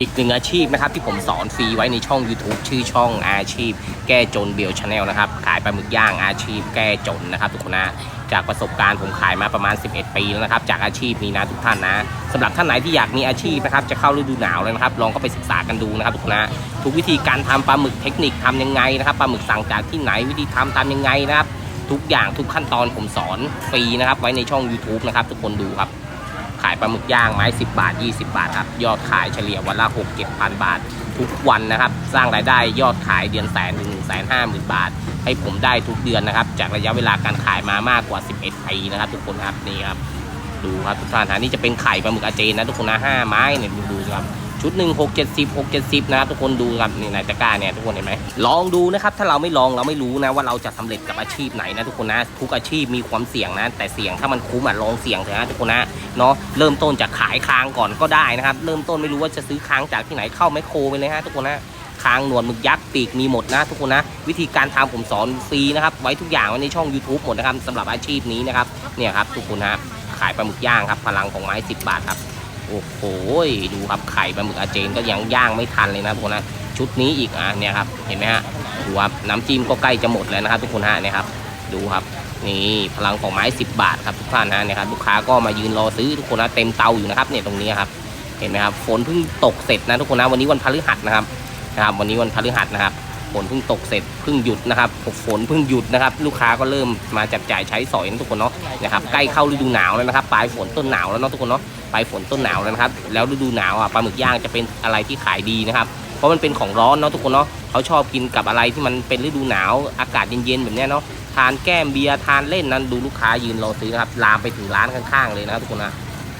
อีกหนึ่งอาชีพนะครับที่ผมสอนฟรีไว้ในช่อง YouTube ชื่อช่องอาชีพ แก้จนเบลชาแนลนะครับขายปลาหมึกย่างอาชีพแก้จนนะครับทุกคนนะจากประสบการณ์ผมขายมาประมาณ 11 ปีแล้วนะครับ จากอาชีพนี้นะทุกท่านนะสำหรับท่านไหนที่อยากมีอาชีพนะครับ จะเข้าฤดูหนาวแล้วนะครับ ลองก็ไปศึกษากันดูนะครับทุกคนนะทุกวิธีการทำปลาหมึกเทคนิคทำยังไงนะครับปลาหมึกสั่งจากที่ไหนวิธีทำตามยังไงนะครับทุกอย่างทุกขั้นตอนผมสอนฟรีนะครับไว้ในช่อง YouTube นะครับทุกคนดูครับายปลาหมึกย่างไม้ 10 บาท 20 บาทครับยอดขายเฉลี่ยวันละ6 7พันบาท ทุกวันนะครับ สร้างรายได้ยอดขายเดือนแสนหนึ่งแสนห้าหมื่นบาท ให้ผมได้ทุกเดือนนะครับ จากระยะเวลาการขายมามากกว่า 11 ปีนะครับ ทุกคนครับนี่ครับดูครับทุกท่านฮะนี่จะเป็นไข่ปลาหมึกอาเจนนะทุกคนนะห้าไม้เนี่ยดูดูครับ ชุดหนึ่งหกเจ็ดสิบหกเจ็ดสิบนะครับทุกคนดูครับนี่ในตะกร้าเนี่ยทุกคนเห็นไหมลองดูนะครับถ้าเราไม่ลองเราไม่รู้นะว่าเราจะสำเร็จกับอาชีพไหนนะทุกคนนะทุกอาชีพมีความเสี่ยงนะแต่เสี่ยงถ้ามันคุ้มอะลองเสี่ยงเถอะนะทุกคนนะเนาะเริ่มต้นจากขายคางก่อนก็ได้นะครับเริ่มต้นไม่รู้ว่าจะซื้อคางจากที่ไหนเข้าแมโครไปเลยฮะทุกคนนะคางหนวดหมึกยักษ์ปีกมีหมดนะทุกคนนะ วิธีการทำผมสอนฟรีนะครับ ไว้ทุกอย่างไว้ในช่อง YouTube หมดนะครับสำหรับอาชีพนี้นะครับเนี่ยครับทุกคนนะขายปลาหมึกย่างครับ พลังของไม้ 10 บาทครับ โอ้โหดูครับไข่ปลาหมึกอาเจนก็ยังย่างไม่ทันเลยนะทุกคนนะชุดนี้อีกอะเนี่ยครับเห็นไหมฮะดูครับน้ำจิ้มก็ใกล้จะหมดแล้วนะครับ ทุกคนฮะเนี่ยครับดูครับนี่พลังของไม้ 10 บาทครับทุกท่านนะเนี่ยครับลูกค้าก็มายืนรอซื้อทุกคนนะเต็มเตาอยู่นะครับเนี่ยตรงนี้ครับเห็นไหมครับฝนเพิ่งตกเสร็จนะทุกคนนะวันนี้วันพฤหัสนะครับนะครับ วันนี้วันพฤหัสนะครับ ฝนเพิ่งตกเสร็จเพิ่งหยุดนะครับฝนเพิ่งหยุดนะครับ ลูกค้าก็เริ่มมาจับจ่ายใช้สอยนะทุกคนเนาะนะครับใกล้เข้าฤดูหนาวแล้วนะครับปลายฝนต้นหนาวแล้วเนาะทุกคนเนาะปลายฝนต้นหนาวแล้วนะครับแล้วฤดูหนาวอะปลาหมึกย่างจะเป็นอะไรที่ขายดีนะครับเพราะมันเป็นของร้อนเนาะทุกคนเนาะเขาชอบกินกับอะไรที่มันเป็นฤดูหนาวอากาศเย็นๆแบบนี้เนาะทานแก้มเบียร์ทานเล่นนั้นดูลูกค้ายืนรอซื้อนะครับลามไปถึงร้านข้างๆเลยนะทุกคนนะ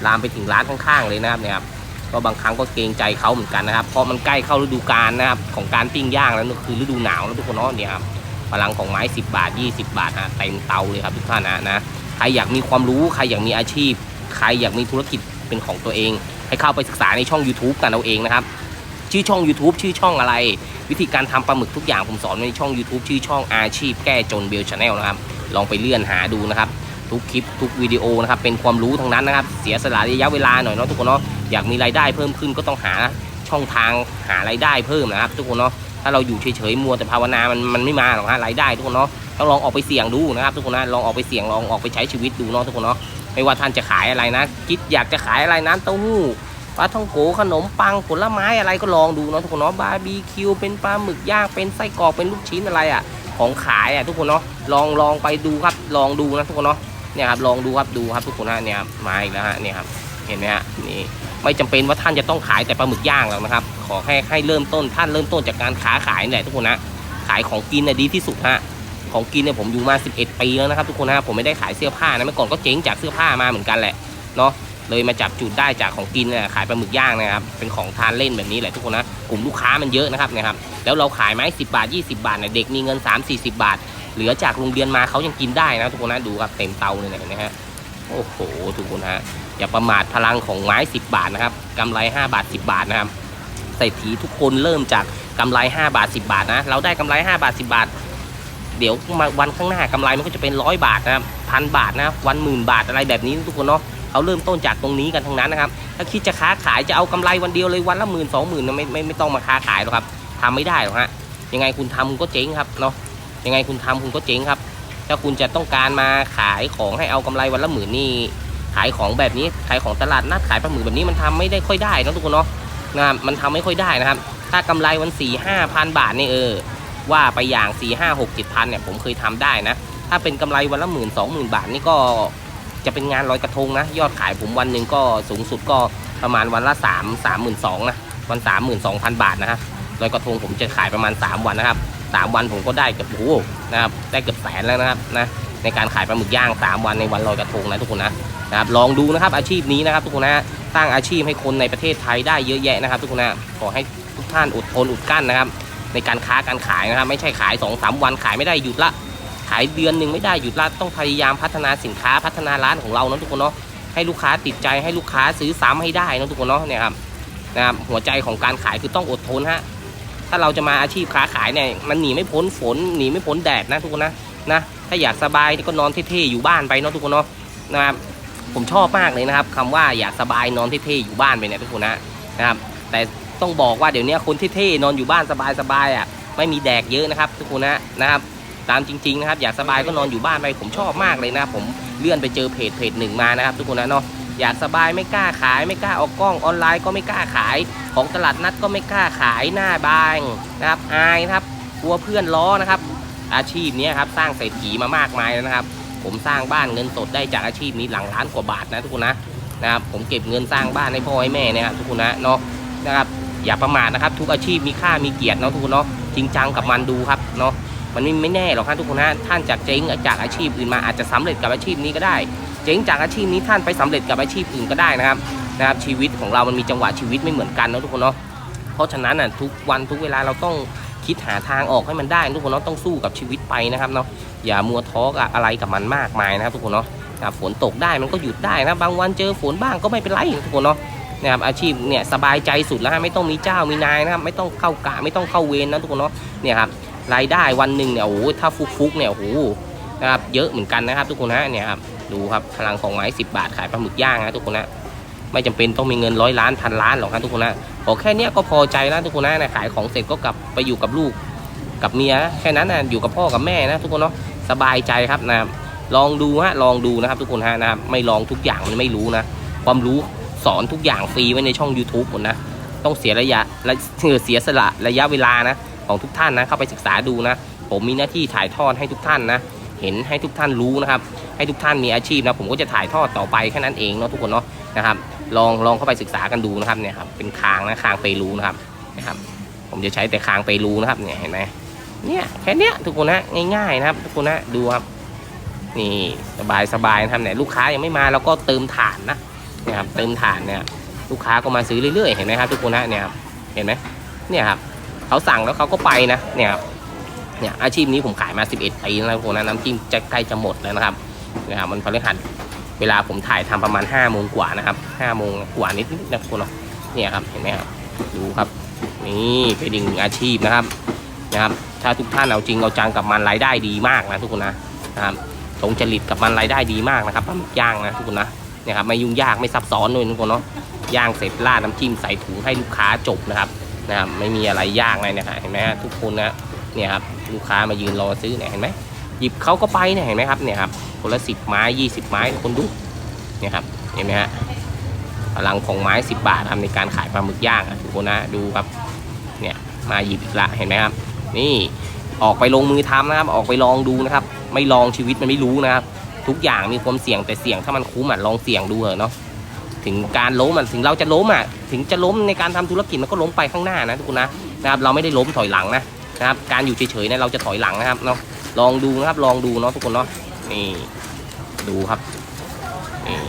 ลามไปถึงร้านข้างๆเลยนะครับเนี่ยครับ ก็บางครั้งก็เกรงใจเขาเหมือนกันนะครับ เพราะมันใกล้เข้าฤดูกาลนะครับของการปิ้งย่างแล้วคือฤดูหนาวแล้วทุกคนเนาะเนี่ยครับพลังของไม้ 10 บาท 20 บาทนะเต็มเตาเลยครับทุกท่านนะนะใครอยากมีความรู้ใครอยากมีอาชีพ ใครอยากมีธุรกิจเป็นของตัวเอง ให้เข้าไปศึกษาในช่อง YouTube กันเอาเองนะครับชื่อช่อง YouTube ชื่อช่องอะไร วิธีการทำปลาหมึกทุกอย่างผมสอนในช่อง YouTube ชื่อช่องอาชีพแก้จนเบลชาแนลนะครับลองไปเลื่อนหาดูนะครับ ทุกคลิปทุกวิดีโอนะครับเป็นความรู้ทั้งนั้นนะครับ เสียสละระยะเวลาหน่อยเนาะทุกคนเนาะ อยากมีรายได้เพิ่มขึ้นก็ต้องหาช่องทางหารายได้เพิ่มนะครับ ทุกคนเนาะถ้าเราอยู่เฉยๆมัวแต่ภาวนามันมันไม่มาหรอกฮะรายได้ทุกคนเนาะต้องลองออกไปเสี่ยงดูนะครับ ทุกคนนะลองออกไปเสี่ยงลองออกไปใช้ชีวิตดูเนาะทุกคนเนาะไม่ว่าท่านจะขายอะไรนะ คิดอยากจะขายอะไรน้ำเต้าหู้ปลาท่องโกขนมปังผลไม้อะไรก็ลองดูเนาะทุกคนเนาะบาร์บีคิวเป็นปลาหมึกย่างเป็นไส้กรอกเป็นลูกชิ้นอะไรอะของขายอะทุกคนเนาะลองลองไปดูครับลองดูนะทุกคนเนาะเนี่ยครับลองดูครับดูครับทุกคนนะเนี่ยมาอีกแล้วฮะเนี่ยครับเห็นไหมฮะ นี่ไม่จำเป็นว่าท่านจะต้องขายแต่ปลาหมึกย่างหรอกนะครับ ขอให้ให้เริ่มต้นท่านเริ่มต้นจากการค้าขายนี่แหละทุกคนนะขายของกินน่ะดีที่สุดฮะของกินเนี่ยผมอยู่มา 11 ปีแล้วนะครับ ทุกคนนะผมไม่ได้ขายเสื้อผ้านะเมื่อก่อนก็เจ๊งจากเสื้อผ้ามาเหมือนกันแหละเนาะเลยมาจับจุดได้จากของกินเนี่ยขายปลาหมึกย่างนะครับเป็นของทานเล่นแบบนี้แหละทุกคนนะกลุ่มลูกค้ามันเยอะนะครับเนะครับแล้วเราขายไหม10บาท 20 บาทเนี่ยเด็กมีเงิน 3 40 บาท เหลือจากโรงเรียนมาเขายังกินได้นะทุกคนนะดูครับเต็มเตาเลยนะฮะ โอ้โหทุกคนฮะอย่าประมาทพลังของไม้ 10 บาทนะครับกำไร 5 บาท 10 บาทนะครับเศรษฐีทุกคนเริ่มจากกำไร 5 บาท 10 บาทนะเราได้กำไร 5 บาท 10 บาท เดี๋ยววันข้างหน้ากำไรมันก็จะเป็นร้อยบาทนะครับพันบาทนะวันหมื่นบาทอะไรแบบนี้ทุกคนเนาะเขาเริ่มต้นจากตรงนี้กันทั้งนั้นนะครับถ้าคิดจะค้าขายจะเอากำไรวันเดียวเลยวันละหมื่นสองหมื่นไม่ไม่ไม่ต้องมาค้าขายหรอกครับทำไม่ได้หรอกฮะยังไงคุณทำคุณก็เจ๊งครับเนาะยังไงคุณทำคุณก็เจ๊งครับ ถ้าคุณจะต้องการมาขายของให้เอากำไรวันละหมื่นนี่ขายของแบบนี้ขายของตลาดนัดขายปลาหมึกแบบนี้มันทำไม่ได้ค่อยได้นะทุกคนเนาะนะครับมันทำไม่ค่อยได้นะครับ ถ้ากำไรวันสี่ห้าพันบาทนี่เออว่าไปอย่างสี่ห้าหกเจ็ดพันเนี่ยผมเคยทำได้นะ ถ้าเป็นกำไรวันละหมื่นสองหมื่นบาทนี่ก็จะเป็นงานลอยกระทงนะ ยอดขายผมวันหนึ่งก็สูงสุดก็ประมาณวันละสามสามหมื่นสองนะวันสามหมื่นสองพันบาทนะฮะลอยกระทงผมจะขายประมาณสามวันนะครับ สามวันผมก็ได้เกือบโอ้นะครับได้เกือบแสนแล้วนะครับนะในการขายปลาหมึกย่างสามวันในวันลอยกระทงนะทุกคนนะนะครับลองดูนะครับอาชีพนี้นะครับทุกคนนะสร้างอาชีพให้คนในประเทศไทยได้เยอะแยะนะครับ ทุกคนนะขอให้ทุกท่านอดทนอดกั้นนะครับ ในการค้าการขายนะครับ ไม่ใช่ขาย2อสาวันขายไม่ได้หยุดละขายเดือนหนึ่งไม่ได้หยุดละต้องพยายามพัฒนาสินค้าพัฒนาร้านของเรานะทุกคนเนาะให้ลูกค้าติดใจให้ลูกค้าซื้อซ้ำให้ได้นะทุกคนเนาะเนี่ยครับนะครับหัวใจของการขายคือต้องอดทนฮะ ถ้าเราจะมาอาชีพค้าขายเนี่ยมันหนีไม่พ้นฝนหนีไม่พ้นแดดนะทุกคนนะนะถ้าอยากสบายก็นอนเท่ๆอยู่บ้านไปเนาะทุกคนเนาะนะครับผมชอบมากเลยนะครับคำว่าอยากสบายนอนเท่ๆอยู่บ้านไปเนี่ยทุกคนนะนะครับแต่ต้องบอกว่าเดี๋ยวนี้คนเท่ๆนอนอยู่บ้านสบายๆอะไม่มีแดกเยอะนะครับ ทุกคนนะนะครับตามจริงๆนะครับอยากสบายก็นอนอยู่บ้านไปผมชอบมากเลยนะผมเลื่อนไปเจอเพจเพจหนึ่งมานะครับ ทุกคนนะเนาะ อยากสบายไม่กล้าขาย ไม่กล้าออกกล้องออนไลน์ก็ไม่กล้าขาย ของตลาดนัดก็ไม่กล้าขายหน้าบางนะครับอายนะครับกลัวเพื่อนล้อนะครับ อาชีพนี้ครับสร้างเศรษฐีมามากมายแล้วนะครับ ผมสร้างบ้านเงินสดได้จากอาชีพนี้หลังล้านกว่าบาทนะทุกคนนะนะครับผมเก็บเงินสร้างบ้านให้พ่อให้แม่เนะครับทุกคนนะเนาะนะครับอย่าประมาทนะครับ ทุกอาชีพมีค่ามีเกียรติเนาะทุกคนเนาะจริงจังกับมันดูครับเนาะมันไม่แน่หรอกครับทุกคนนะท่านจากเจ๊งจากอาชีพอื่นมาอาจจะสำเร็จกับอาชีพนี้ก็ได้ เจ๊งจากอาชีพนี้ท่านไปสำเร็จกับอาชีพอื่นก็ได้นะครับนะครับชีวิตของเรามันมีจังหวะชีวิตไม่เหมือนกันนะทุกคนเนาะเพราะฉะนั้นอะทุกวันทุกเวลาเราต้องคิดหาทางออกให้มันได้ทุกคนเนาะต้องสู้กับชีวิตไปนะครับเนาะอย่ามัวท้ออะไรกับมันมากมายนะครับ ทุกคนเนาะนะฝนตกได้มันก็หยุดได้นะบางวันเจอฝนบ้างก็ไม่เป็นไรทุกคนเนาะนะครับอาชีพเนี่ยสบายใจสุดแล้วฮะไม่ต้องมีเจ้ามีนายนะครับไม่ต้องเข้ากะไม่ต้องเข้าเวรนะทุกคนเนาะเนี่ยครับรายได้วันหนึ่งเนี่ยโอ้โหถ้าฟุกๆเนี่ยโอ้โหนะครับเยอะเหมือนกันนะครับทุกคนนะเนี่ยครับ ดูครับพลังของไม้10บาทขายปลาหมึกย่างนะทุกคนนะไม่จำเป็นต้องมีเงินร้อยล้านพันล้านหรอกครับทุกคนนะขอแค่นี้ก็พอใจแล้วทุกคนนะนะขายของเสร็จก็กลับไปอยู่กับลูกกับเมียแค่นั้นนะอยู่กับพ่อกับแม่นะทุกคนเนาะสบายใจครับนะลองดูฮะลองดูนะครับทุกคนฮะนะครับไม่ลองทุกอย่างมันไม่รู้นะความรู้สอนทุกอย่างฟรีไว้ในช่อง YouTube หมดนะต้องเสียระยะและเสียสละระยะเวลานะของทุกท่านนะเข้าไปศึกษาดูนะ ผมมีหน้าที่ถ่ายทอดให้ทุกท่านนะ เห็นให้ทุกท่านรู้นะครับ ให้ทุกท่านมีอาชีพนะผมก็จะถ่ายทอดต่อไปแค่นั้นเองเนาะทุกคนเนาะนะครับ ลองลองเข้าไปศึกษากันดูนะครับเนี่ยครับเป็นคางนะคางเปรูนะครับนะครับ ผมจะใช้แต่คางเปรูนะครับเนี่ยเห็นไหมเนี่ยแค่เนี้ยทุกคนนะง่ายๆนะครับ ทุกคนนะดูครับนี่สบายสบายนะครับเนี่ยลูกค้ายังไม่มาเราก็เติมถ่านนะนี่ยครับเติมถ่านเนี่ยลูกค้าก็มาซื้อเรื่อยๆเห็นไหมครับทุกคนนะเนี่ยเห็นไหมเนี่ยครับเขาสั่งแล้วเขาก็ไปนะเนี่ยครับ เนี่ยอาชีพนี้ผมขายมา 11ปีแล้วทุกคนนะน้ำจิ้มจะใกล้จะหมดแล้วนะครับนะครับมันพฤหัสเวลาผมถ่ายทำประมาณ5โมงกว่านะครับ5โมงกว่านิดนิดนะทุกคนเนาะเนี่ยครับเห็นไหมครับดูครับนี่เป็นอีกหนึ่งอาชีพนะครับนะครับ ถ้าทุกท่านเอาจริงเอาจังกับมันรายได้ดีมากนะทุกคนนะนะครับตรงจริตกับมันรายได้ดีมากนะครับปลาหมึกย่างนะทุกคนนะเนี่ยครับไม่ยุ่งยากไม่ซับซ้อนเลยทุกคนเนาะย่างเสร็จราดน้ำจิ้มใส่ถุงให้ลูกค้าจบนะครับนะครับไม่มีอะไรยากเลยนะครับเห็นไหมฮะทุกคนนะ เนี่ยครับลูกค้ามายืนรอซื้อเนี่ยเห็นไหมหยิบเขาก็ไปเนี่ยเห็นไหมครับเนี่ยครับคนละสิบไม้ยี่สิบไม้คนดูเนี่ยครับเห็นไหมฮะพลังของไม้สิบบาททำในการขายปลาหมึกย่างอะทุกคนนะดูครับเนี่ยมาหยิบอีกละเห็นไหมครับ นี่ออกไปลงมือทำนะครับออกไปลองดูนะครับ ไม่ลองชีวิตมันไม่รู้นะครับ ทุกอย่างมีความเสี่ยงแต่เสี่ยงถ้ามันคุ้มอะลองเสี่ยงดูเถอะเนาะถึงการล้มอะถึงเราจะล้มอะถึงจะล้มในการทำธุรกิจมันก็ล้มไปข้างหน้านะทุกคนนะนะครับเราไม่ได้ล้มถอยหลังนะ นะครับการอยู่เฉยๆเนี่ยเราจะถอยหลังนะครับเนาะลองดูนะครับลองดูเนาะทุกคนเนาะนี่ดูครับนี่